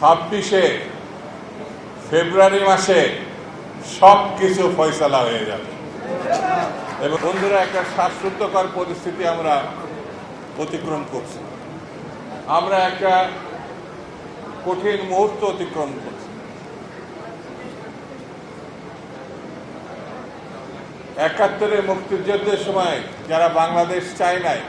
ছাব্বিশে ফেব্রুয়ারি মাসে সব কিছু ফয়সলা হয়ে যাবে। এবং বন্ধুরা, একটা শ্বাসরুদ্ধকর পরিস্থিতি আমরা অতিক্রম করছি। আমরা একটা কঠিন মুহূর্ত অতিক্রম করছি। একাত্তরের মুক্তিযুদ্ধের সময় যারা বাংলাদেশ চায় নাই,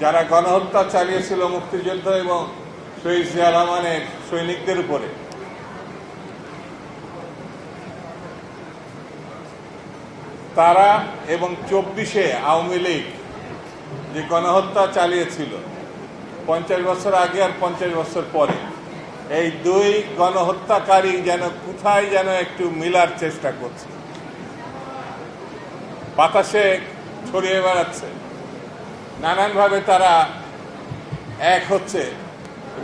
যারা গণহত্যা চালিয়েছিল মুক্তিযুদ্ধ এবং শহীদ জিয়া রহমানের সৈনিকদের উপরে। তারা এবং চব্বিশে আওয়ামী লীগ যে গণহত্যা চালিয়েছিল, পঞ্চাশ বছর আগে আর পঞ্চাশ বছর পরে, এই দুই গণহত্যাকারী যেন কোথায় যেন একটু মিলার চেষ্টা করছে। বাতাসে ছড়িয়ে বেড়াচ্ছে। নানানভাবে তারা এক হচ্ছে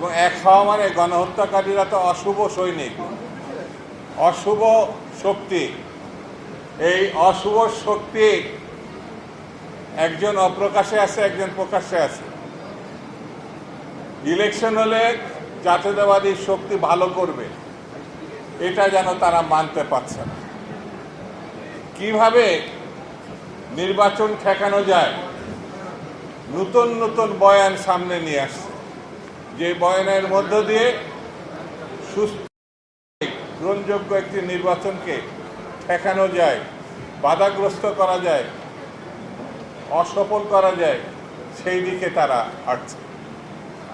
এবং এক হওয়া মানে গণহত্যাকারীরা তো অশুভ সৈনিক। অশুভ শক্তি। এই অশুভ শক্তি একজন অপ্রকাশে আছে, একজন প্রকাশ্যে আছে। ইলেকশন হলে জাতীয়তাবাদী শক্তি ভালো করবে। এটা যেন তারা মানতে পারছে না। কীভাবে নির্বাচন ঠেকানো যায়? নতুন নতুন বয়ান সামনে নিয়ে আসছে। যে বয়ানের মধ্য দিয়ে সুস্থ গ্রহণযোগ্য একটি নির্বাচনকে ঠেকানো যায়, বাধাগ্রস্ত করা যায়, অসফল করা যায়, সেই দিকে তারা হাঁটছে।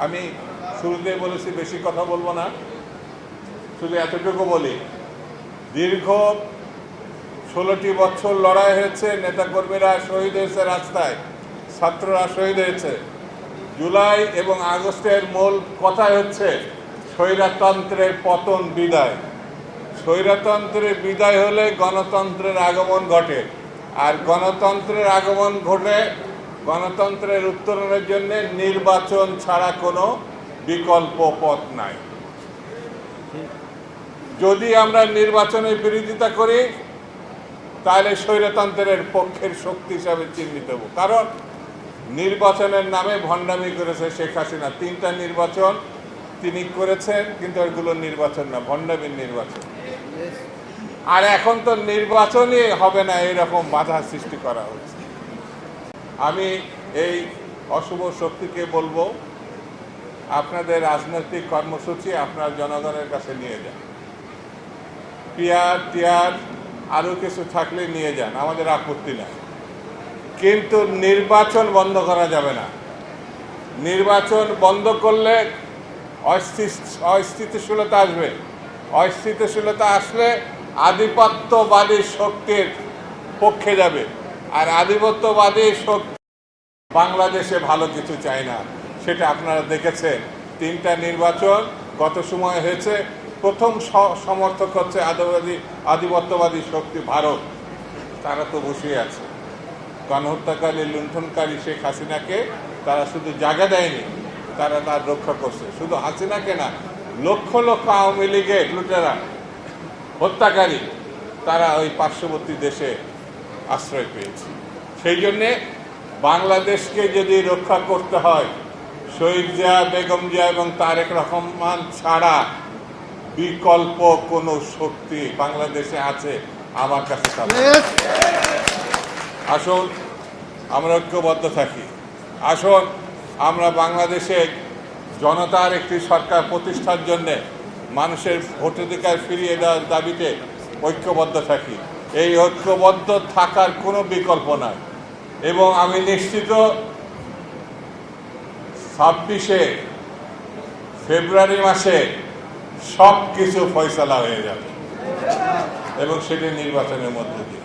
আমি শুরুতে বলেছি, বেশি কথা বলব না। শুধু এতটুকু বলি, দীর্ঘ ষোলোটি বছর লড়াই হয়েছে, নেতাকর্মীরা শহীদ হয়েছে রাস্তায়, ছাত্ররা শহীদ হয়েছে। জুলাই এবং আগস্টের মূল কথাই হচ্ছে স্বৈরতন্ত্রের পতন বিদায়। স্বৈরতন্ত্রের বিদায় হলে গণতন্ত্রের আগমন ঘটে। আর গণতন্ত্রের আগমন ঘটে গণতন্ত্রের উত্তরণের জন্য নির্বাচন ছাড়া কোনো বিকল্প পথ নাই। যদি আমরা নির্বাচনের বিরোধিতা করি, তাহলে স্বৈরতন্ত্রের পক্ষের শক্তি হিসাবে চিহ্নিত হব। কারণ নির্বাচনের নামে ভণ্ডামি করেছে শেখ হাসিনা। তিনটা নির্বাচন তিনি করেছেন, কিন্তু এগুলো নির্বাচন না, ভণ্ডামির নির্বাচন। আর এখন তো নির্বাচনই হবে না এরকম বাধা সৃষ্টি করা হচ্ছে। আমি এই অশুভ শক্তিকে বলব, আপনাদের রাজনৈতিক কর্মসূচি আপনার জনগণের কাছে নিয়ে যান। পিয়ার টিয়ার আরও কিছু থাকলে নিয়ে যান, আমাদের আপত্তি নাই। কিন্তু নির্বাচন বন্ধ করা যাবে না। নির্বাচন বন্ধ করলে অস্থি- অস্থিতিশীলতা আসবে। অস্থিতিশীলতা আসলে আধিপত্যবাদী শক্তির পক্ষে যাবে। আর আধিপত্যবাদী শক্তি বাংলাদেশে ভালো কিছু চায় না। সেটা আপনারা দেখেছেন। তিনটা নির্বাচন গত সময় হয়েছে। প্রথম সমর্থক হচ্ছে আদিবাদী আধিপত্যবাদী শক্তি ভারত। তারা তো বসে আছে। গণহত্যাকারী, লুণ্ঠনকারী শেখ হাসিনাকে তারা শুধু জায়গা দেয়নি, তারা তার রক্ষা করছে। শুধু হাসিনাকে না, লক্ষ লক্ষ আওয়ামী লীগের লুটেরা, হত্যাকারী, তারা ওই পার্শ্ববর্তী দেশে আশ্রয় পেয়েছে। সেই জন্যে বাংলাদেশকে যদি রক্ষা করতে হয়, শহীদ জিয়া, বেগম জিয়া এবং তারেক রহমান ছাড়া বিকল্প কোনো শক্তি বাংলাদেশে আছে? আমার কাছে। আসুন, আমরা ঐক্যবদ্ধ থাকি। আসুন, আমরা বাংলাদেশে জনতার একটি সরকার প্রতিষ্ঠার জন্যে মানুষের ভোটাধিকার ফিরিয়ে দেওয়ার দাবিতে ঐক্যবদ্ধ থাকি। এই ঐক্যবদ্ধ থাকার কোনো বিকল্প নাই এবং আমি নিশ্চিত ছাব্বিশে ফেব্রুয়ারি মাসে সব কিছু ফয়সলা হয়ে যাবে এবং সেটি নির্বাচনের মধ্যে দিয়ে।